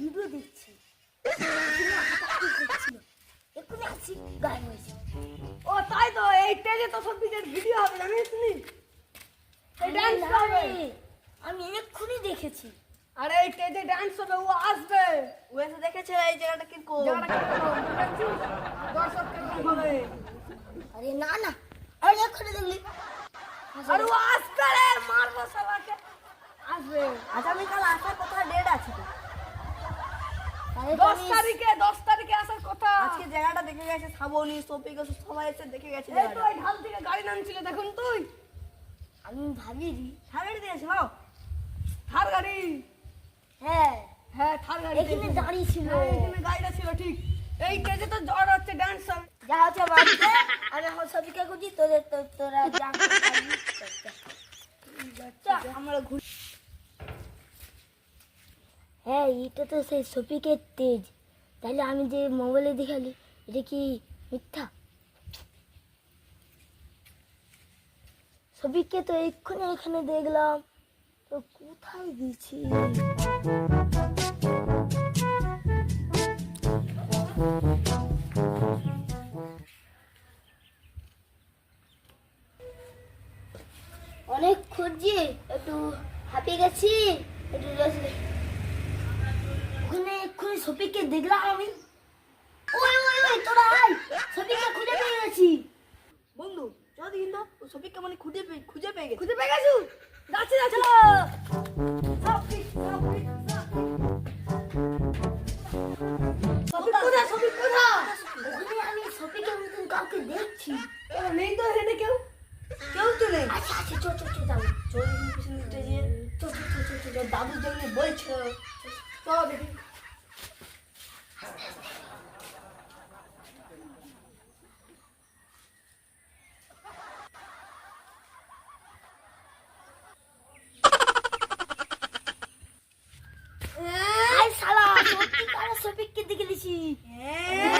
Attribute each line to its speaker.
Speaker 1: Video দেখছি।
Speaker 2: ও তাই তো এই টেজে তো সব ভিডিও হবে জানিস নি?
Speaker 1: আমি এক্ষুনি দেখেছি।
Speaker 2: আরে এই টেজে ডান্স হবে ও আসবে।
Speaker 3: ও এসে দেখেছে এই জায়গাটা
Speaker 2: জায়গাটা কীরকম দর্শক হবে।
Speaker 1: আরে না না। আরে এক্ষুনি দেখলি।
Speaker 2: আরে ও আসবে রে মারবো সবাইকে। আসবে।
Speaker 3: আগামীকাল আসার কথা ডেট আছে তো।
Speaker 2: দশ তারিখে দশ তারিখে আসার কথা।
Speaker 3: আজকে জায়গাটা দেখে গেছে শ্রাবণী সপিক সবাই এসে দেখে গেছে
Speaker 2: এই তো ঢাল থেকে গাড়ি নামছিল দেখুন তুই।
Speaker 1: আমি ভাবিনি
Speaker 3: ছাড়ে দিয়েছে নাও
Speaker 2: থার গাড়ি
Speaker 1: হ্যাঁ
Speaker 2: হ্যাঁ থার গাড়ি
Speaker 1: এখানে দাঁড়িয়ে ছিল।
Speaker 2: হ্যাঁ, এখানে গাড়িটা ছিল ঠিক। এই টেজে তো জ্বর হচ্ছে ডান্স হবে।
Speaker 1: যা হচ্ছে বাড়িতে আমি এখন সফিকে খুঁজি? তোদের তোরা যা করবি করতে।
Speaker 2: চল, আমরা ঘুরি
Speaker 1: হ্যাঁ এটা তো সেই শফিকের তেজ। তাহলে আমি যে মোবাইলে দেখালি এটা কি মিথ্যা? শফিককে তো এক্ষুনি এখানে দেখলাম। তো কোথায় দিছি অনেক খুঁজছি একটু হাঁপিয়ে গেছি একটু ওখানে এক্ষুনি শফিককে দেখলাম আমি। ওই ওই ওই তোরা আয় শফিককে খুঁজে পেয়ে গেছি।
Speaker 3: বন্ধু চল দেখি তো ও সপিককে মানে খুঁজে পেয়ে খুঁজে পেয়ে গেছে।
Speaker 2: খুঁজে পেয়ে গেছু? যাচ্ছি যাচ্ছি। সবিক
Speaker 1: দেখছি
Speaker 2: নেই তো হেঁটে কেউ কেউ তো নেই
Speaker 1: আচ্ছা আচ্ছা চো চো চো
Speaker 3: দাদু চোর পিছনে উঠে গিয়ে
Speaker 1: চো চো চো চো চো
Speaker 3: দাদুর জন্য বলছো
Speaker 2: দেখি সফিককে দেখে দিছি হ্যাঁ